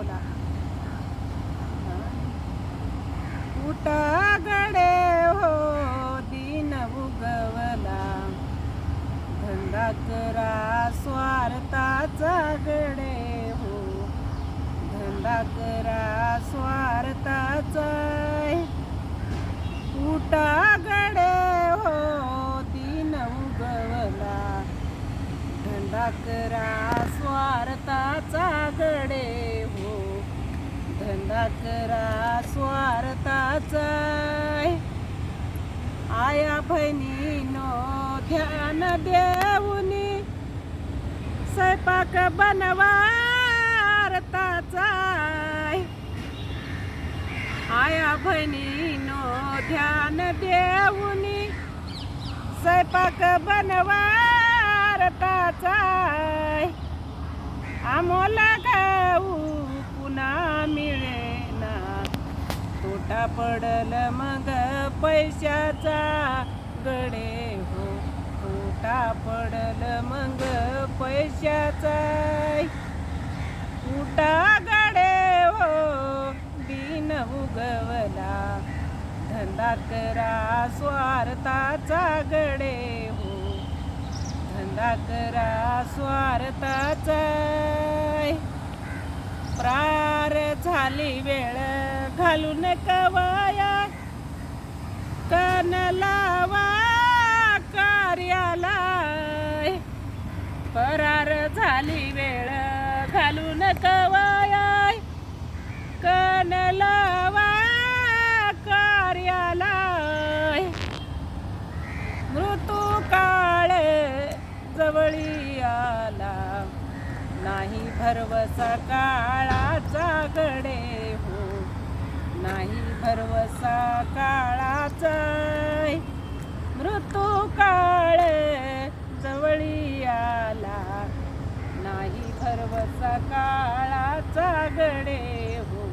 बोला उठा गडे हो दिन उगवला. धंदा करा स्वार्थाचा गडे हो. धंदा करा स्वार्थाचा उठा गडे हो दिन उगवला. धंदा करा स्वार्थाचा गडे धंदा करा स्वार्थाचा आया बहिणीनो ध्यान देऊनी. स्वयंपाक बनवारताचा आया आया बहिणीनो ध्यान देऊनी. स्वयंपाक बनवारताचा आमोला गाऊ पुन्हा मिळ तोटा पडल मग पैशाचा गडे हो तोटा पडल मग पैशाचा. उठा गडे हो दिन उगवला. धंदा करा स्वार्थाचा गडे हो धंदा करा स्वार्थाचा. प्रार झाली वेळ घालून कवाया कन लावा कार्याला. फरार झाली वेळ घालून कवाय कन लावा कार्याला. मृत्यू काळ जवळी आला नाही भरवसा काळाचा गडे हो. नाही भरवसा काळाचा मृत्यू काळ जवळी आला. नाही भरवसा काळाचा गडे हो.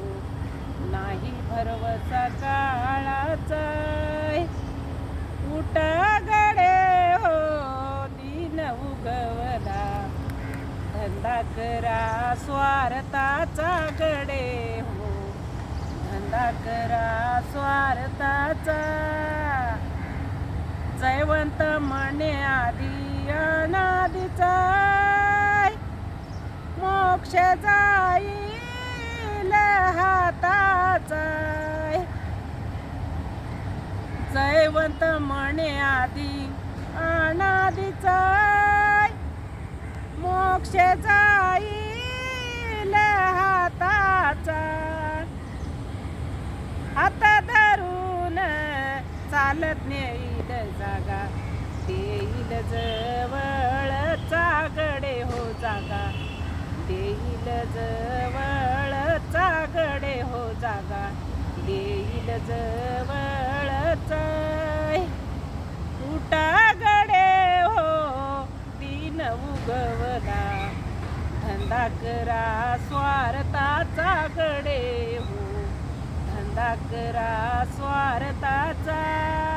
नाही भरवसा काळाचा उठा गडे हो दिन उगवला. धंदा करा स्वार्थाचा गडे करा स्वार्थाचा. जयवंत म्हणे आधी अनादीचा. मोक्ष जाईल हाताचा. जयवंत म्हणे आधी अनादीचा. मोक्ष जाईल हाताचा. हात धरून चालत नेईल जागा. देईल जवळ चागडे हो जागा. देईल जवळ चागडे हो जागा. देईल जवळ उठा गडे हो दिन उगवला. धंदा करा स्वार्थाचा गडे हो करा स्वार्थाचा.